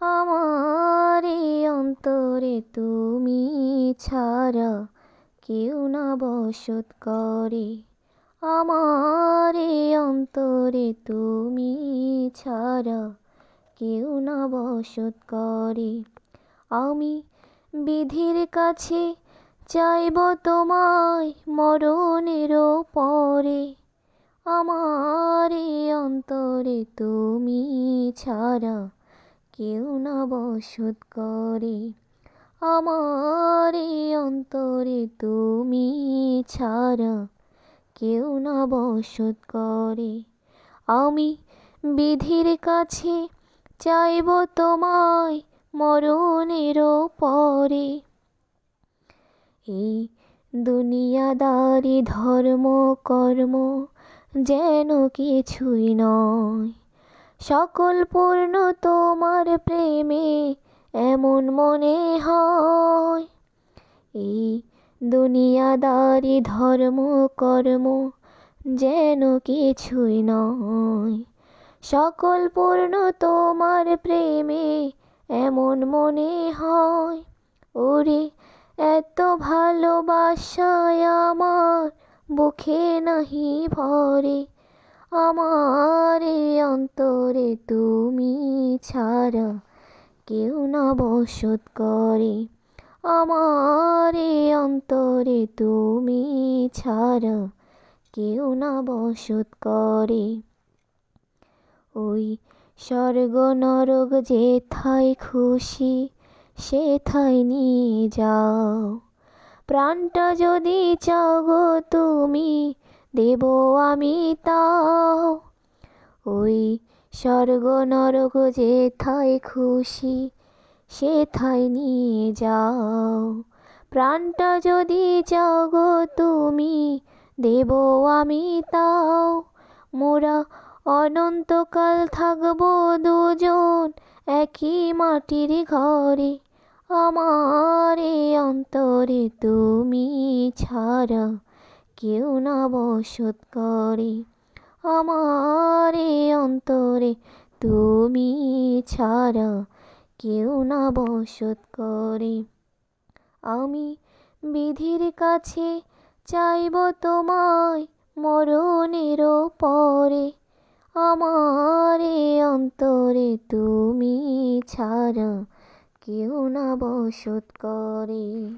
আমার অন্তরে তুমি ছাড়া কেউ না বসত করে। আমার অন্তরে তুমি ছাড়া কেউ না বসত করে। আমি বিধির কাছে চাইব তোমায় মরণেরও পরে। আমার অন্তরে তুমি ছাড়া কেউ না বসত করে। আমার অন্তরে তুমি ছাড়া কেউ না বসত করে। আমি বিধির কাছে চাইব তোমায় মরণেরও পরে। এই দুনিয়াদারি ধর্ম কর্ম যেন কিছুই নয়। সকল পূর্ণ তোমার প্রেমে এমন মনে হয়। এই দুনিয়াদারি ধর্ম, কর্ম যেন কিছুই নয়। সকল পূর্ণ তোমার প্রেমে এমন মনে হয়। ওরে, এত ভালোবাসায় আমার বুকে নাহি ভরে। আমার অন্তরে তুমি ছাড়া কেউ না বসত করে। আমার অন্তরে তুমি ছাড়া কেউ না বসত করে। ওই স্বর্গ নরক যেথায় খুশি, সেথায় নিয়ে যাও। প্রাণটা যদি চাও গো তুমি দেব আমি তাও। ওই স্বর্গ নরক যেথায় খুশি, সেথায় নিয়ে যাও। প্রাণটা যদি চাও তুমি, দেব আমি তাও। মোরা অনন্তকাল থাকব দুজন একই মাটির ঘরে। আমার অন্তরে তুমি ছাড়া কেউ না বসত করে। আমার অন্তরে তুমি ছাড়া কেউ না বসত করে। আমি বিধির কাছে চাইব তোমায় মরণের পরে। আমার অন্তরে তুমি ছাড়া কেউ না বসত করে।